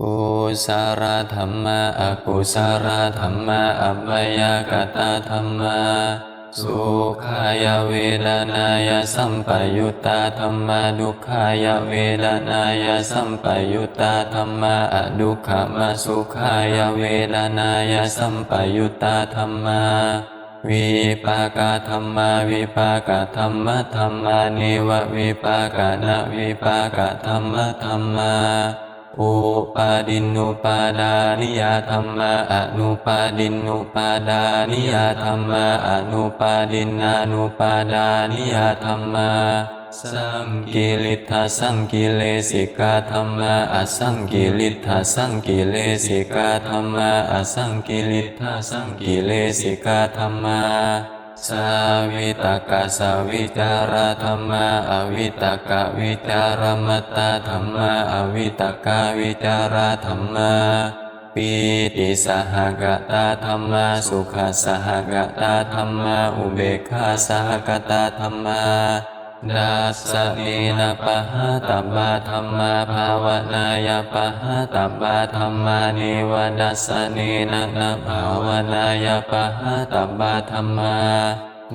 กุสารธรรมะอกุสารธรรมะอัปยากตาธรรมะสุขายเวรนายสัมปยุตตาธรรมะดุขายเวรนายสัมปยุตตาธรรมะอดุขมสุขายเวรนายสัมปยุตตาธรรมะวิปากาธรรมะวิปากาธรรมะธรรมานิวะวิปากานะวิปากาธรรมะธรรมะ อุปาดินุปาดานิยธรรมะอนุปาดินุปาดานิยธรรมะอนุปาดินานุปาดานิยธรรมะสังกิริทาสังกิเลสิกาธรรมะอสังกิริทาสังกิเลสิกาธรรมะอสังกิริทาสังกิเลสิกาธรรมะ สาวิตกะสาวิจารธรรมะอวิตกะวิจารมัตตาธรรมะอวิตกะวิจารธรรมะปีติสหกตาธรรมะสุขสหกตาธรรมะอุเบกขาสหกตาธรรมะ ดัสสะเนปะหะตับบาธรรมะภาวนายปะหะตับบาธรรมะนิวดัสสะเนนะนะภาวนายปะหะตับบาธรรมะ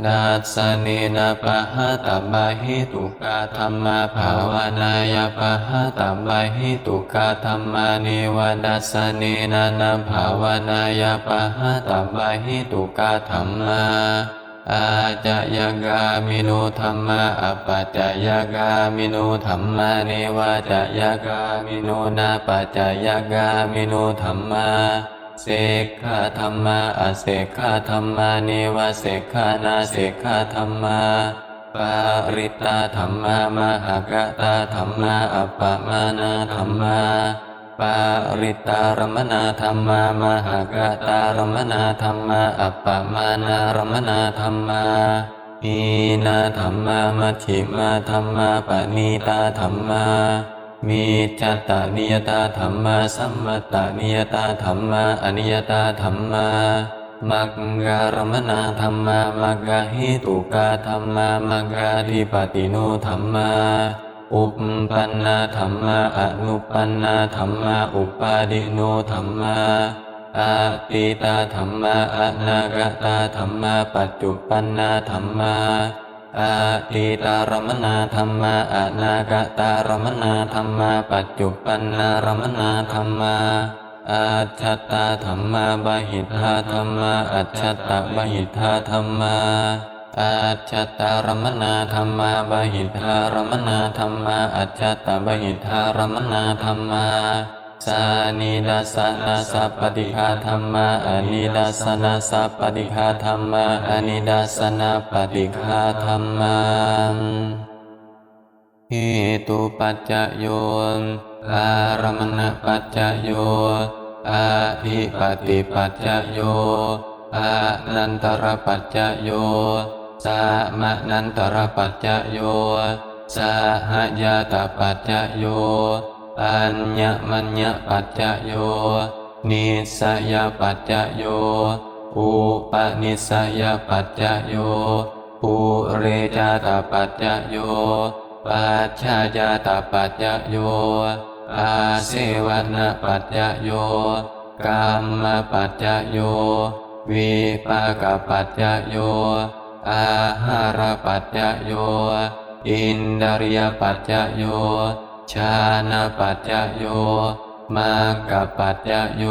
ดัสสเนปะหะตับบาหิตุกาธรรมะภาวนายปะหะตับบาหิตุกาธรรมานิวดัสสเนนะนะภาวนายปะหะตับบาหิตุกาธรรมะ อาจะยกามิโนธรรมะอปัจจยกามิโนธรรมะเนวะจะยกามิโนนาปัจจยกามิโนธรรมะเสกขาธรรมะอเสกขาธรรมานิวเสกขานาเสกขาธรรมะปาริตาธรรมะมหากตาธรรมะอัปปมานาธรรมะ ปาริตารมณาธรรมะมหากตารมณาธรรมะอัปปมานารมณาธรรมะอีนาธรรมะมัชฌิมาธรรมะปณีตาธรรมะมีจัตตานิยตาธรรมะสัมมตานิยตาธรรมะอนิยตาธรรมะมักการมณาธรรมะมักกะหิตุกาธรรมะมักกะทิปติโนธรรมะ อุปปันนาธรรมะอนุปันนาธรรมะอุปาดิโนธรรมะอาติตาธรรมะอนาคตาธรรมะปัจจุปันนาธรรมะอาทิตารมณาธรรมะอนาคตารมณาธรรมะปัจจุปันนารมณาธรรมะอาชัตาธรรมะบหิทธาธรรมะอัจฉตตบหิทธาธรรมะ อาชัตตารมณาธรรมะบหิทธารมณาธรรมะอัจฉตบหิทธารมณาธรรมะสานิดัสนาสัพปฏิฆาธรรมะอนิดัสสนาสัพปฏิฆาธรรมะอนิดัสสนาปฏิฆาธรรมะเหตุปัจจโยนอารมณปัจจโยอาภิปฏิปัจจโยอานันตรปัจจโย สามนันตรปัจจโยสหยาตปัจจโย อัญญมัญญปัจจโย นิสยปัจจโย อุปนิสยปัจจโย ปุเรจาตปัจจโย ปัจฉายาตปัจจโย อาเสวนปัจจโยกรรมปัจจโย วิปากปัจจโย อาหารปัจจโย อินดาริยปัจจโย ชานาปัจจโย มากปัจจโย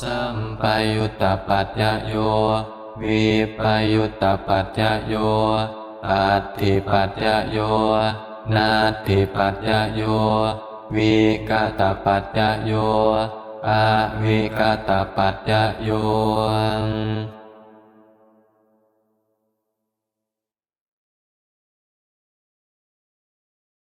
สัมปยุตตปัจจโย วิปยุตตปัจจโยอัตถิปัจจโย นาทิปัจจโย วิกตปัจจโย อวิกตปัจจโย